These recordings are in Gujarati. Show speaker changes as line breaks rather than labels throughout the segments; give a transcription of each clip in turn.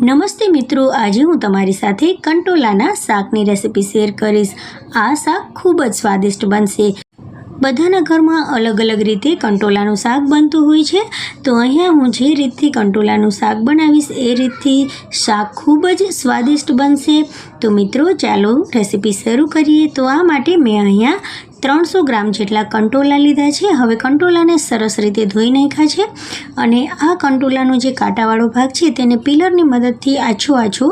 નમસ્તે મિત્રો, આજે હું તમારી સાથે કંટોલાના શાકની રેસિપી શેર કરીશ. આ શાક ખૂબ જ સ્વાદિષ્ટ બનશે. બધાના ઘરમાં અલગ અલગ રીતે કંટોલાનું શાક બનતું હોય છે. તો અહીંયા હું જે રીતથી કંટોલાનું શાક બનાવીશ, એ રીતથી શાક ખૂબ જ સ્વાદિષ્ટ બનશે. તો મિત્રો, ચાલો રેસીપી શરૂ કરીએ. તો આ માટે મેં અહીંયા ત્રણસો ગ્રામ જેટલા કંટોલા લીધા છે. હવે કંટોલાને સરસ રીતે ધોઈ નાખ્યા છે અને આ કંટોલાનો જે કાંટાવાળો ભાગ છે તેને પિલરની મદદથી આછો આછો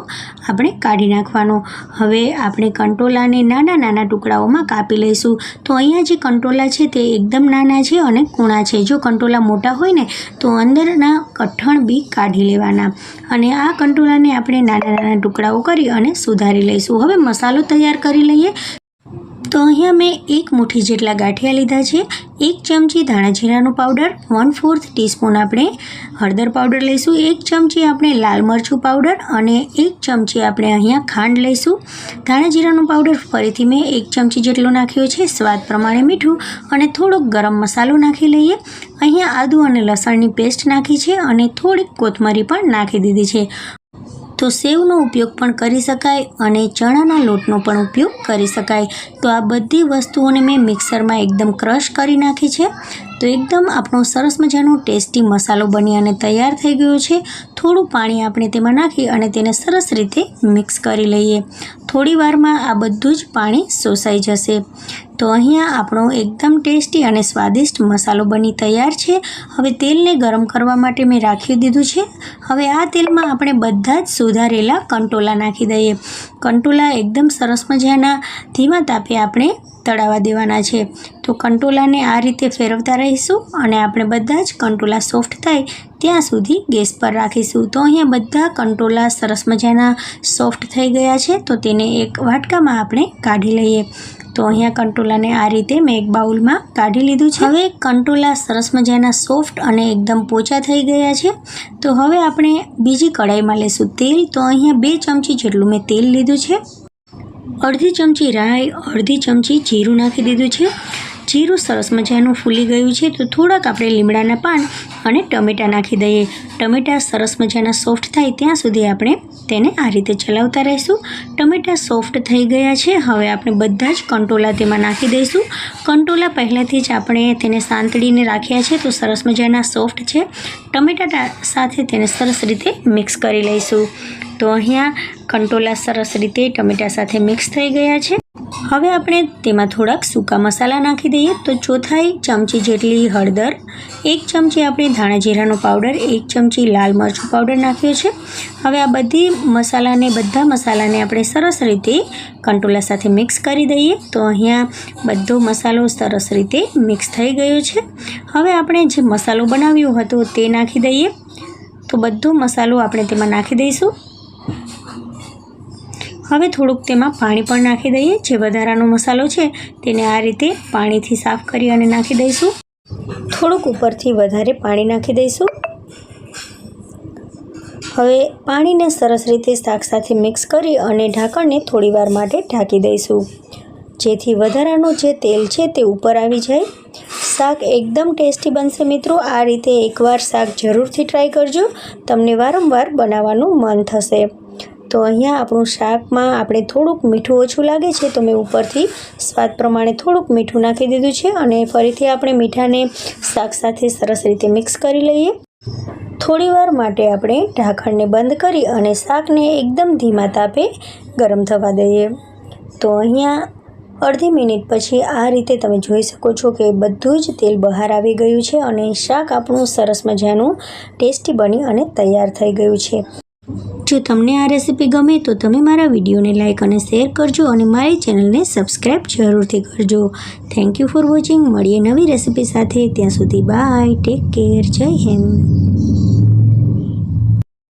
આપણે કાઢી નાખવાનો. હવે આપણે કંટોલાને નાના નાના ટુકડાઓમાં કાપી લઈશું. તો અહીંયા જે કંટોલા છે તે એકદમ નાના છે અને કૂણા છે. જો કંટોલા મોટા હોય ને, તો અંદરના કઠણ બી કાઢી લેવાના. અને આ કંટોલાને આપણે નાના નાના ટુકડાઓ કરી અને સુધારી લઈશું. હવે મસાલો તૈયાર કરી લઈએ. તો અહીંયા મેં એક મુઠ્ઠી જેટલા ગાંઠિયા લીધા છે, એક ચમચી ધાણા જીરાનો પાવડર વન ફોર્થ ટીસ્પૂન આપણે હળદર પાવડર લઈશું, એક ચમચી આપણે લાલ મરચું પાવડર અને એક ચમચી આપણે અહીંયા ખાંડ લઈશું. ધાણા જીરાનો પાવડર ફરીથી મેં એક ચમચી જેટલો નાખ્યો છે, સ્વાદ પ્રમાણે મીઠું અને થોડોક ગરમ મસાલો નાખી લઈએ. અહીંયા આદુ અને લસણની પેસ્ટ નાખી છે અને થોડીક કોથમરી પણ નાખી દીધી છે. તો સેવનો ઉપયોગ પણ કરી શકાય અને ચણાના લોટનો પણ ઉપયોગ કરી શકાય. તો આ બધી વસ્તુઓને મેં મિક્સરમાં એકદમ ક્રશ કરી નાખી છે. તો એકદમ આપણો સરસ મજાનો ટેસ્ટી મસાલો બની અને તૈયાર થઈ ગયો છે. થોડું પાણી આપણે તેમાં નાખી અને તેને સરસ રીતે મિક્સ કરી લઈએ. થોડી વારમાં આ બધું જ પાણી શોષાઈ જશે. તો અહીંયા આપણો એકદમ ટેસ્ટી અને સ્વાદિષ્ટ મસાલો બની તૈયાર છે. હવે તેલને ગરમ કરવા માટે મેં રાખી દીધું છે. હવે આ તેલમાં આપણે બધા જ સુધારેલા કંટોલા નાખી દઈએ. કંટોલા એકદમ સરસ મજાના ધીમા તાપે આપણે તળાવવા દેવાના છે. તો કંટોલાને આ રીતે ફેરવતા રહીશું અને આપણે બધા જ કંટોલા સોફ્ટ થાય ત્યાં સુધી ગેસ પર રાખીશું. તો અહીંયા બધા કંટોલા સરસ મજાના સોફ્ટ થઈ ગયા છે. તો તેને એક વાટકામાં આપણે કાઢી લઈએ. તો અહીંયા કંટોલાને આ રીતે મેં એક બાઉલમાં કાઢી લીધું છે. હવે કંટોલા સરસ મજાના સોફ્ટ અને એકદમ પોચા થઈ ગયા છે. તો હવે આપણે બીજી કઢાઈમાં લઈશું તેલ. તો અહીંયા બે ચમચી જેટલું મેં તેલ લીધું છે. અડધી ચમચી રાઈ અડધી ચમચી જીરું નાખી દીધું છે. જીરું સરસ મજાનું ફૂલી ગયું છે, તો થોડાક આપણે લીમડાના પાન અને ટમેટાં નાખી દઈએ. ટમેટાં સરસ મજાના સોફ્ટ થાય ત્યાં સુધી આપણે તેને આ રીતે ચલાવતા રહીશું. ટમેટાં સોફ્ટ થઈ ગયા છે, હવે આપણે બધા જ કંટોલા તેમાં નાખી દઈશું. કંટોલા પહેલાંથી જ આપણે તેને સાંતળીને રાખ્યા છે, તો સરસ મજાના સોફ્ટ છે. ટમેટા સાથે તેને સરસ રીતે મિક્સ કરી લઈશું. તો અહીંયા કંટોલા સરસ રીતે ટમેટા સાથે મિક્સ થઈ ગયા છે. હવે આપણે તેમાં થોડાક સૂકા મસાલા નાખી દઈએ તો ચોથાઈ ચમચી જેટલી હળદર, એક ચમચી આપણે ધાણા જીરાનો પાવડર, એક ચમચી લાલ મરચું પાવડર નાખ્યો છે. હવે આ બધી મસાલાને, બધા મસાલાને આપણે સરસ રીતે કંટોલા સાથે મિક્સ કરી દઈએ તો અહીંયા બધો મસાલો સરસ રીતે મિક્સ થઈ ગયો છે. હવે આપણે જે મસાલો બનાવ્યો હતો તે નાખી દઈએ. તો બધો મસાલો આપણે તેમાં નાખી દઈશું. હવે થોડુંક તેમાં પાણી પણ નાખી દઈએ. જે વધારાનો મસાલો છે તેને આ રીતે પાણીથી સાફ કરી અને નાખી દઈશું. થોડુંક ઉપરથી વધારે પાણી નાખી દઈશું. હવે પાણીને સરસ રીતે શાક સાથે મિક્સ કરી અને ઢાંકણને થોડીવાર માટે ઢાંકી દઈશું. જેથી વધારાનું જે તેલ છે તે ઉપર આવી જાય. શાક એકદમ ટેસ્ટી બનશે મિત્રો. આ રીતે એકવાર શાક જરૂરથી ટ્રાય કરજો. તમને વારંવાર બનાવવાનું મન થશે. તો અહીંયા આપણું શાકમાં આપણે થોડુંક મીઠું ઓછું લાગે છે, તો મેં ઉપરથી સ્વાદ પ્રમાણે થોડુંક મીઠું નાખી દીધું છે અને ફરીથી આપણે મીઠાને શાક સાથે સરસ રીતે મિક્સ કરી લઈએ. થોડીવાર માટે આપણે ઢાંકણને બંધ કરી અને શાકને એકદમ ધીમા તાપે ગરમ થવા દઈએ. તો અહીંયા અડધી મિનિટ પછી આ રીતે તમે જોઈ શકો છો કે બધું જ તેલ બહાર આવી ગયું છે અને શાક આપણું સરસ મજાનું ટેસ્ટી બની અને તૈયાર થઈ ગયું છે. જો તમને આ રેસીપી ગમે તો તમે મારા વિડીયોને લાઇક અને શેર કરજો અને મારી ચેનલને સબસ્ક્રાઈબ જરૂરથી કરજો. થેન્ક યુ ફોર વોચિંગ મળીએ નવી રેસીપી સાથે. ત્યાં સુધી બાય ટેક કેર જય હિન્દ.